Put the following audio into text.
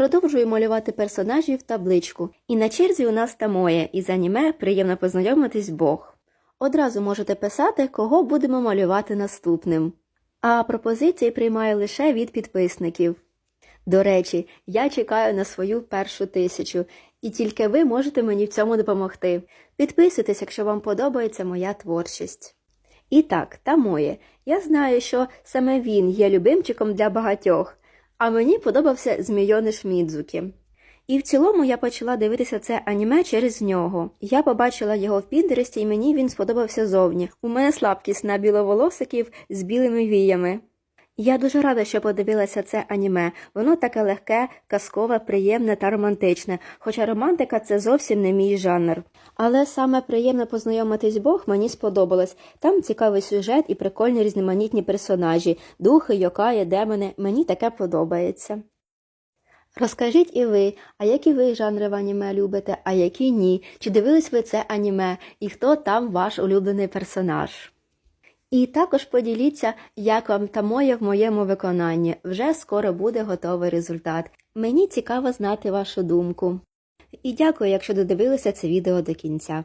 Продовжую малювати персонажів табличку. І на черзі у нас Тамоє, із аніме приємно познайомитись Бог. Одразу можете писати, кого будемо малювати наступним. А пропозиції приймаю лише від підписників. До речі, я чекаю на свою першу тисячу, і тільки ви можете мені в цьому допомогти. Підписуйтесь, якщо вам подобається моя творчість. І так, та моє. Я знаю, що саме він є любимчиком для багатьох, а мені подобався Змійониш Мідзукі. І в цілому я почала дивитися це аніме через нього. Я побачила його в Пінтересті, і мені він сподобався зовні. У мене слабкість на біловолосиків з білими віями. Я дуже рада, що подивилася це аніме. Воно таке легке, казкове, приємне та романтичне, хоча романтика це зовсім не мій жанр. Але саме приємно познайомитись Бог мені сподобалось. Там цікавий сюжет і прикольні різноманітні персонажі, духи, йокаї, демони. Мені таке подобається. Розкажіть і ви, а які ви жанри в аніме любите, а які ні? Чи дивились ви це аніме, і хто там ваш улюблений персонаж? І також поділіться, як вам та моє в моєму виконанні. Вже скоро буде готовий результат. Мені цікаво знати вашу думку. І дякую, якщо додивилися це відео до кінця.